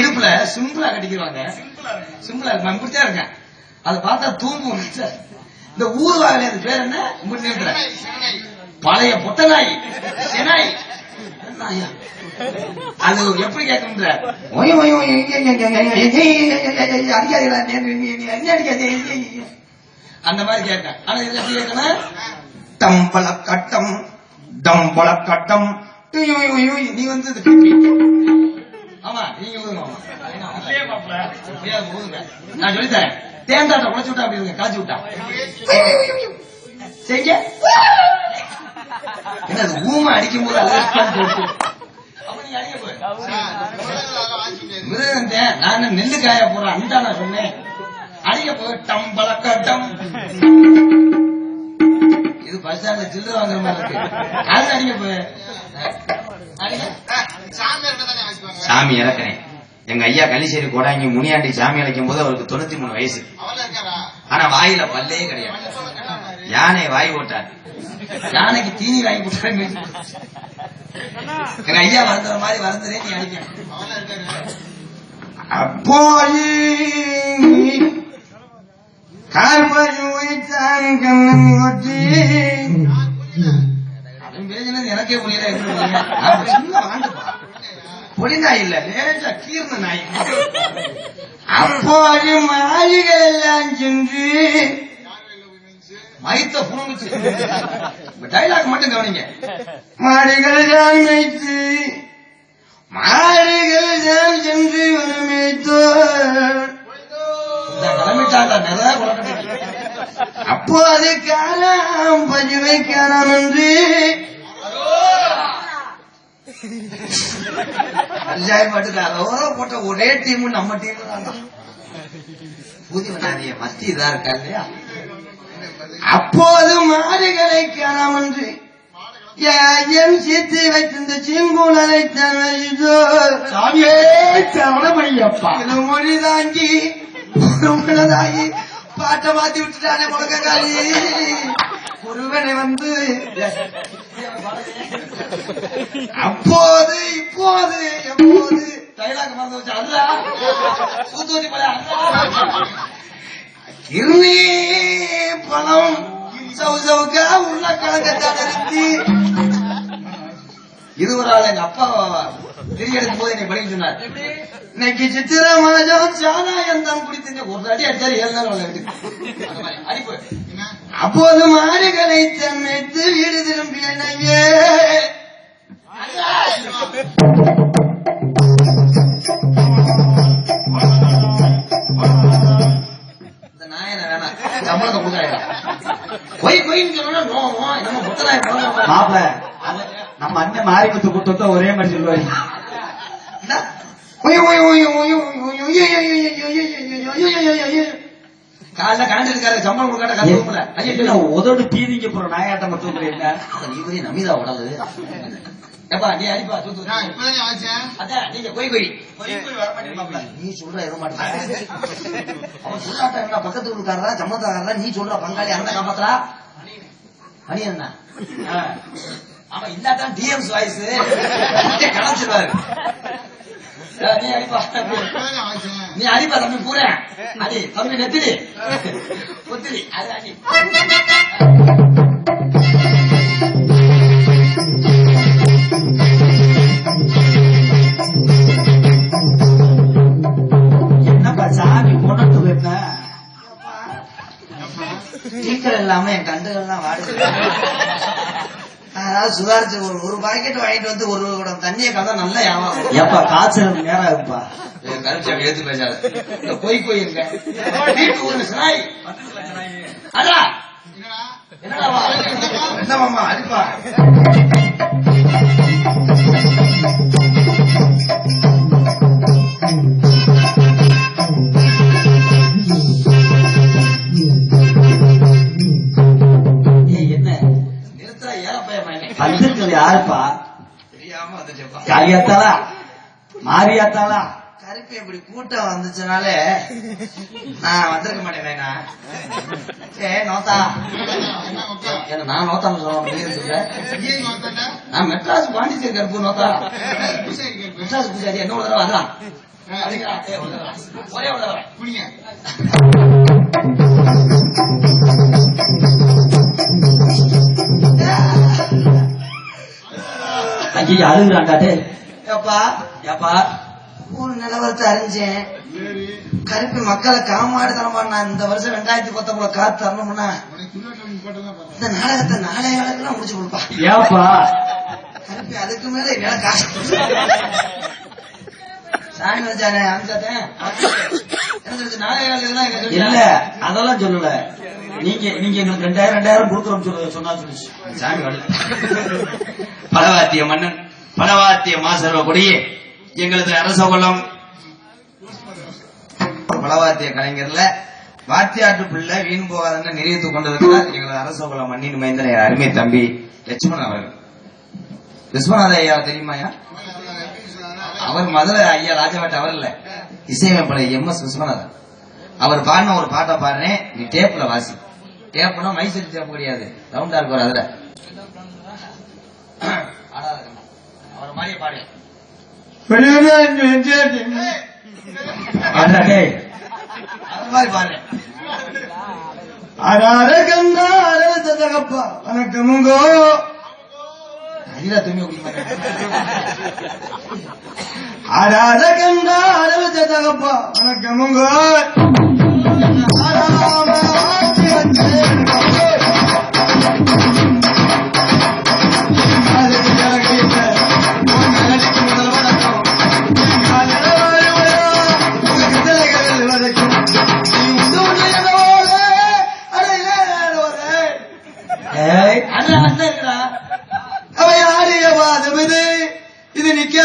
இடுப்புல சிம்பிளா கட்டிக்கிறாங்க சிம்பிளா இருக்கு நம்பித்தான் இருக்கேன் அதை பார்த்தா தூங்கும் இந்த ஊர்வாகல அது பேர் என்ன முன்னின்ற பழைய பொட்ட நாய் செனாய் அது எப்படி கேட்குன்ற அந்த மாதிரி கேட்க ஆனா இதுல எப்படி கேட்கணும் கட்டம் தம்பள கட்டம் நீ வந்து ஆமா நீங்க. முடியாது, ஊதுங்க. நான் சொல்லித்தரேன். தேங்காட்டை உடைச்சு விட்டா அப்படி காய்ச்சி விட்டா. என்ன ஊமை அடிக்கும் போது நான் நெல்லு காய போறேன். அந்த நான் சொன்னேன். அடிக்க போய் டம் பழக்கட்டம் இது பஸ் ஸ்டாண்ட்ல சில்லற வாங்குற மாதிரி இருக்கு. அது அடிக்க போய். சாமி இறக்குறேன் எங்க ஐயா கள்ளிச்சேரி கோடாங்கி முனியாண்டி சாமி அழைக்கும் போது அவருக்கு தொண்ணூத்தி மூணு வயசு. ஆனா வாயில பல்லே கிடையாது. யானை வாய் ஓட்டார் யானைக்கு தீனி வாங்கி கொடுத்தாங்க எங்க ஐயா வருந்துற மாதிரி வருந்துறே நீ அடிக்க அப்போது கார்பையும் வைத்தான் கண்ணன் ஒட்டி எனக்கே புரியல எப்படி நாய் இல்ல லேசா கீர்ன நாய் அப்போது மாளிகள் எல்லாம் சென்று மைத்த புணுங்குச்சு டைலாக் மட்டும் கவனிங்க. மாடுகள் தான் மைத்து மாடுகள் தான் சென்று வரமேத்தோ கிளம்பிட்டாங்க நிறைய குழப்பம் அப்போது காணாம் பஜுவை காணாம் என்று ஓரோ போட்ட ஒரே டீம் நம்ம டீம் வந்தாதிய மஸ்தி இதா இருக்கா இல்லையா? அப்போது மாடுகளை காணாம் என்று என் சித்தி வைத்திருந்த சிங்குளரை தனதோ சாமியே சரணமையப்பா இது மொழி தாங்கி மனதாகி பாட்டை மாத்தி விட்டுட்டானே முழக்காளி ஒருவனை வந்து அப்போது இப்போது எப்போது? டைலாக் மறந்து வச்சு அல்ல சூத்தூரி பல கிருணி பணம் சவு சவுக்கா உள்ள கலக்கத்தான் நிறுத்தி இது ஒரு ஆள் எங்க அப்பா திரி எடுக்கும் போது என்னை படிக்க சொன்னார். இன்னைக்கு சித்திர மாதம் சாராயம் தான் குடித்து ஒரு அடி அடிச்சாரு ஏழு நாள் விளையாட்டு அடிப்பு அப்போது மாடுகளை தன்னைத்து வீடு திரும்பிய நம்ம அண்ணன் மாரிமுத்து கூட்டு ஒரே மாதிரி சொல்லுவாரு காலைல கரண்ட் இருக்காரு சம்பளம் கொடுக்காட்ட கத்துக்கல உதடு பீதிங்க போற நாயாட்டம் மட்டும் என்ன நமிதா உடலு ஏப்பா நீ அடிப்பா தூத்து அதான் நீங்க போய் போய் நீ சொல்ற எதுவும் மாட்டேன். அவன் சொல்லாட்ட என்ன பக்கத்து ஊருக்காரரா சம்மந்தக்காரரா நீ சொல்ற பங்காளி அந்த காப்பாத்துறா? மணி என்ன? ஆ. அவன் இல்லாதான் டிஎம்ஸ் வாய்ஸ். நீ அடிப்பா. நீ அடிப்பா தம்பி பூரேன் அடி தம்பி நெத்திரி ஒத்திரி அது அடி. ஸ்பீக்கர் இல்லாம என் கண்டுகள்லாம் வாடுது. அதாவது சுதாரிச்சு ஒரு ஒரு பாக்கெட் வாங்கிட்டு வந்து ஒரு குடம் தண்ணியை கதை நல்லா வியாபாரம் எப்பா காய்ச்சல் நேரம் இருக்குப்பா கருச்சாமி ஏத்து பேசாத. இந்த பொய் பொய் இருக்க. வீட்டு ஒரு நாய் அடா என்னடா வா? என்ன மாமா அடிப்பா. யாருப்பா தெரியாம வந்துச்சப்பா காளியாத்தாளா? மாரியாத்தாளா? கருப்பு இப்படி கூட்டம் வந்துச்சுனாலே நான் வந்திருக்க மாட்டேனேண்ணா ஏ நோத்தா. நான் நோத்தா சொல்ற. நான் மெட்ராஸ் பாண்டிச்சேரி கருப்பு நோத்தா. மெட்ராஸ் பூஜாரி என்ன ஒரு தடவை வரலாம். அதுக்கு, ஏய், ஒரு தடவை. வா. ஒரே ஒரு தடவை. குடிங்க ஐயா அழுகுறான்டா டே ஏப்பா? ஏப்பா? ஊர் நிலவரத்தை அறிஞ்சேன். கருப்பு மக்களை காமாடு தரமா நான் இந்த வருஷம் ரெண்டாயிரத்தி பத்தொன்பது காத்து தரணும்னா இந்த நாடகத்தை நாளைய நாளுக்கெல்லாம் முடிச்சு கொடுப்பா. ஏப்பா? கருப்பி அதுக்கு மேல என்னால காசு சாமி வச்சானே சொல்லுச்சு நாளைய இல்ல சொல்லிட்டாங்க. அதெல்லாம் சொல்லல. நீங்க நீங்க எங்களுக்கு ரெண்டாயிரம் ரெண்டாயிரம் கொடுக்குறோம் சொல்லு சொன்னா சொல்லுச்சு சாமி வரல. பலவாத்திய மன்னன். பலவாத்திய மாசர்வ கொடியே எங்களது அரசகுலம். பலவாத்திய கலைஞர்ல வாத்தியாட்டு பிள்ளை வீண் போகாதுன்னு நிறுவித்துக் கொண்டிருக்கிறார் எங்களது அரசகுலம் மண்ணின் மைந்தனை அருமை தம்பி லட்சுமணன் அவர்கள். விஸ்வநாத ஐயா தெரியுமாயா அவர் மதுரை ஐயா ராஜபாட்டு அவர் இல்ல. இசையமைப்பாளர் எம் எஸ் விஸ்வநாதன். அவர் பாடின ஒரு பாட்டை பாடுறேன் நீ டேப்ல வாசி. டேப்னா மைசூரி டேப் கிடையாது. ரவுண்டா இருக்கும் அதுல. மாதிரி பாடு வணக்கமுங்கோ அதில துணி குடி மாட்டேன் ஆராத கங்கா അതേപോലെ ഇത് എനിക്ക്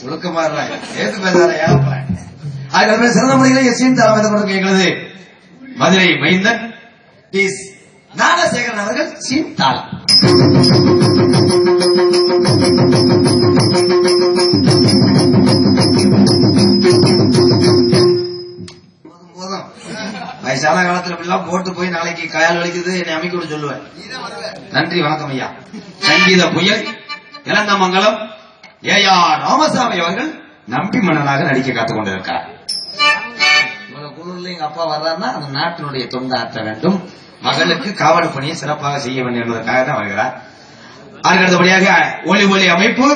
சுழுக்கமா ஏத்து பேசாத ஏன் சிறந்த எஸ்என் மதுரை மைந்தன் பி ஞானசேகரன் அவர்கள் சீன் தாளம். வயசான காலத்துல இப்படிலாம் போட்டு போய் நாளைக்கு காயால் வலிக்குது என்னை அமைக்க விட சொல்லுவேன். நன்றி வணக்கம் ஐயா. சங்கீத புயல் இளந்தமங்கலம் ஏயா ராமசாமி அவர்கள் நம்பி மன்னனாக நடிக்க காத்துக் கொண்டிருக்கிறார். குழுல எங்க அப்பா வர்றாருன்னா அந்த நாட்டினுடைய தொண்டு ஆற்ற வேண்டும். மகளுக்கு காவல் பணியை சிறப்பாக செய்ய வேண்டும் என்பதற்காக தான் வருகிறார். அதுக்கு அடுத்தபடியாக ஒலி ஒலி அமைப்பு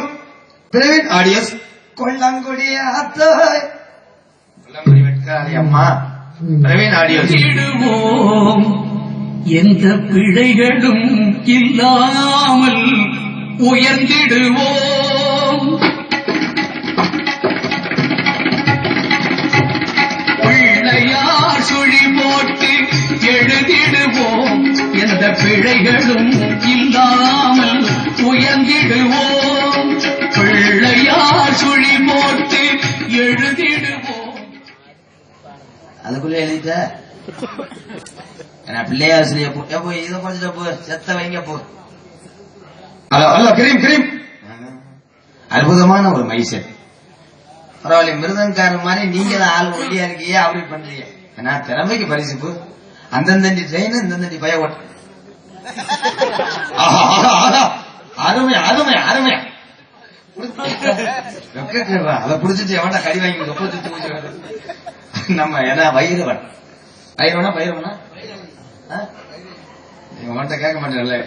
பிரவீன் ஆடியன்ஸ் கொல்லங்குடிய அத்தாய் கொல்லங்குடி வெட்காரி அம்மா. பிரவீன் ஆடியன்ஸ் இடுவோம். எந்த பிழைகளும் இல்லாமல் உயர்ந்திடுவோம். பிள்ளையார் சுழி போட்டு எழுதிடுவோம். எந்த பிழைகளும் இல்லாமல் உயர்ந்திடுவோம். அதுக்குள்ள எழுதிட்ட. நான் பிள்ளையாசிரிய போ ஏ, போய் இதை படிச்சுட்ட போ செத்த வைங்க போ. Hello hello cream cream. அற்புதமான ஒரு மைசெட் பரவாயில்ல மிருதன்காரன் மாதிரி நீங்க தான் ஆள் ஒல்லியா இருக்கீங்க அப்படி பண்றீங்க. ஏன்னா திறமைக்கு பரிசு போ. அந்தந்தண்டி ட்ரெயின் இந்தந்தண்டி பய ஓட்ட. அருமை அருமை அருமை. அதை புடிச்சிட்டு எவன்டா கடி வாங்கி நம்ம ஏன்னா வயிறுவன் வயிறுவனா பயிறுவனா ஆ? மட்டும் கேட்க மாட்டேங்கல்ல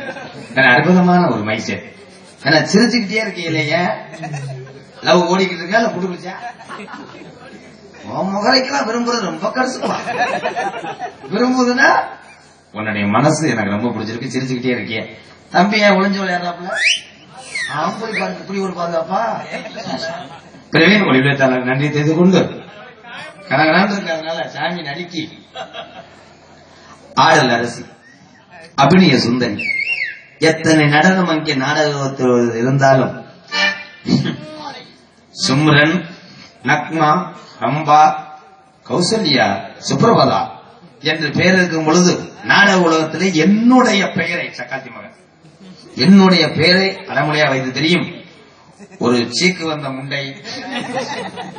அற்புதமான ஒரு மைசெட் ஏன்னா சிரிச்சுக்கிட்டே இருக்கீங்களே ஏன்? லவ் ஓடிக்கிட்டு இருக்கா இல்ல குடுக்குச்சா உன் முகலைக்கெல்லாம் விரும்புறது ரொம்ப கருசுப்பா விரும்புதுன்னா உன்னுடைய மனசு எனக்கு ரொம்ப பிடிச்சிருக்கு சிரிச்சுக்கிட்டே இருக்கியே. தம்பி ஏன் ஒளிஞ்சு விளையாடுறாப்புல? ஆம்பளை பாருங்க இப்படி ஒரு பாதுகாப்பா? பிரவீன் ஒளிவிழத்தாளர் நன்றி தெரிந்து கொண்டு கனகனான் இருக்கிறதுனால சாமி நடிக்கி ஆடல் அரசி. அபிநய சுந்தரி. எத்தனை நடனம் அங்கே நாடகத்தில் இருந்தாலும். சும்ரன் நக்மா ரம்பா கௌசல்யா சுப்ரபதா என்று பெயர் இருக்கும் பொழுது நாடக உலகத்திலே என்னுடைய பெயரை சக்காத்தி மகன். என்னுடைய பெயரை அடமொழியா வைத்து தெரியும். ஒரு சீக்கு வந்த முண்டை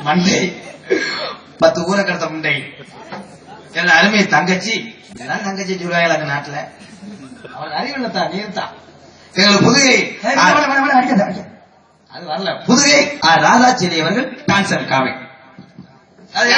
மண்டை பத்து ஊரை கடத்த முண்டை. என் அருமை தங்கச்சி? இதெல்லாம் தங்கச்சி சொல்லுவாங்க அந்த நாட்டுல. அவன் அறிவுள்ளதா நீர்தான் எங்களுக்கு புதுகை. அது வரல. புதுகை ராதாச்சேரி அவர்கள் டான்சர் காவை அது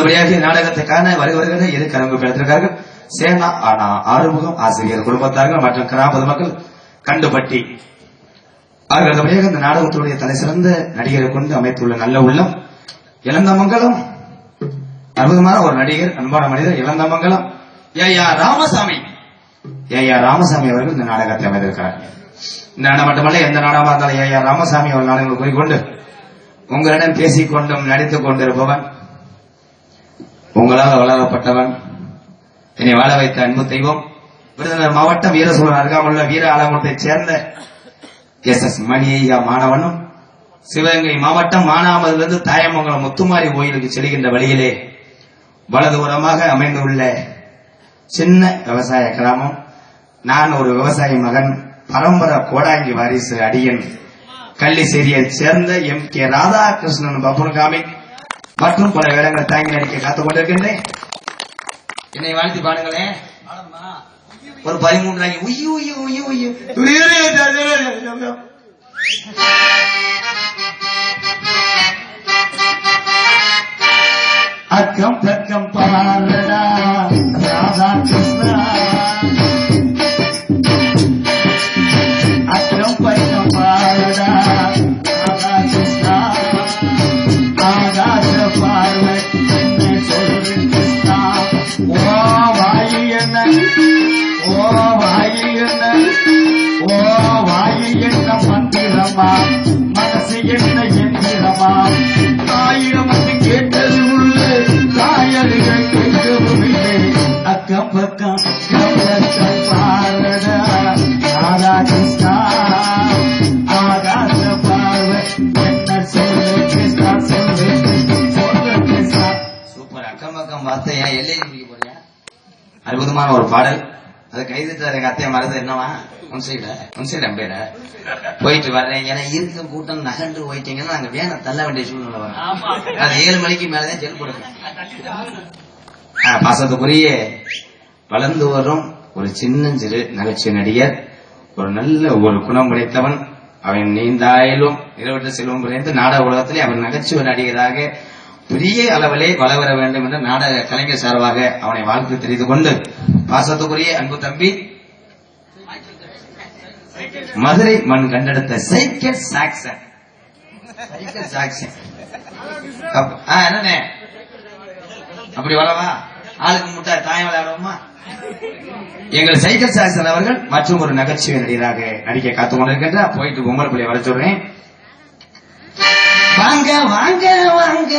அடுத்தபடியாக நாடகத்தை காண வருகிறவர்களை எது கலந்து பெற்றிருக்கார்கள் சேனா ஆனா ஆறுமுகம் ஆசிரியர் குடும்பத்தார்கள் மற்றும் கிராம மக்கள் கண்டுபட்டி. அடுத்தபடியாக இந்த நாடகத்துடைய தலை சிறந்த நடிகரை கொண்டு அமைத்துள்ள நல்ல உள்ளம். இளந்தமங்கலம். அற்புதமான ஒரு நடிகர் அன்பான மனிதர் Ilanthamangalam. A. R. Ramasamy. A. R. Ramasamy அவர்கள் இந்த நாடகத்தை அமைந்திருக்கிறார் இந்த நாடகம் மட்டுமல்ல எந்த நாடகமா இருந்தாலும் ஏ. ஆர். ராமசாமி அவர் நாடகங்கள் கூறிக்கொண்டு உங்களிடம் பேசிக்கொண்டும் நடித்துக் கொண்டிருப்பவன் உங்களால் வளரப்பட்டவன். என்னை வாழ வைத்த அன்பு தெய்வம் விருதுநகர் மாவட்டம் வீரசூழல் அருகாமுள்ள வீர ஆலங்குளத்தைச் சேர்ந்த எஸ் எஸ் மணியா மாணவனும் சிவகங்கை மாவட்டம் மானாமதிலிருந்து தாயமங்கலம் முத்துமாரி கோயிலுக்கு செல்கின்ற வழியிலே வலதுபுறமாக அமைந்துள்ள சின்ன விவசாய கிராமம். நான் ஒரு விவசாய மகன் பரம்பரை கோடாங்கி வாரிசு அடியன் கள்ளிசேரியை சேர்ந்த எம் கே ராதாகிருஷ்ணன் பப்புனுகாமி மற்றும் பல வேடங்களை தாங்கி நடிக்க காத்துக் கொண்டிருக்கின்றேன். என்னை வாழ்த்தி பாடுங்களேன் ஒரு பதிமூன்று நாளைக்கு உய்யு உய்யு உய்யு உய்யு. அக்கம் தக்கம் பாரடா ராதா கிருஷ்ணா. என்ன ஆயிரம் கேட்டது உள்ள காயல்கள் இல்லை அக்கம் பக்கம் கிருஷ்ணா ஆகாச என்ன கிருஷ்ணா கிருஷ்ணா சூப்பர் அக்கம் பக்கம் எல்லையை முடிக்க போறியா அற்புதமான ஒரு பாடல். அது கைதுட்டார் எங்க அத்தைய மறந்து என்னவா உன் சைட உன் சைடு அம்பேட. போயிட்டு வர்றேன். ஏன்னா இருக்க கூட்டம் நகண்டு போயிட்டீங்கன்னா நாங்க வேனை தள்ள வேண்டிய சூழ்நிலை வரும். அது ஏழு மணிக்கு மேலதான் ஜெல் கொடுக்கும் பாசத்துக்குரிய வளர்ந்து வரும் ஒரு சின்னஞ்சிறு நகைச்சுவை நடிகர் ஒரு நல்ல ஒரு குணம் உடைத்தவன் அவன் நீந்தாயிலும் இருபட்டு செல்வம் குறைந்து நாடக உலகத்திலே அவன் நகைச்சுவை நடிகராக பெரிய அளவிலே வளவர வேண்டும் என்று நாடக கலைஞர் சார்பாக அவனை வாழ்த்து தெரிந்து கொண்டு பாசத்துக்குரிய அன்பு தம்பி மதுரை மண் கண்டெடுத்த சைக்கிள் சாக்சன். Cycle Saxon. என்னண்ணே? அப்படி வரவா ஆளுக்கு முட்டா தாயம் விளையாடுவோமா? எங்கள் சைக்கிள் சாக்சன் அவர்கள் மற்றும் ஒரு நகைச்சுவை நடிகராக நடிக்க காத்துக் கொண்டிருக்கின்ற போயிட்டு பொம்மல் பிள்ளை வர சொல்றேன் வாங்க வாங்க வாங்க.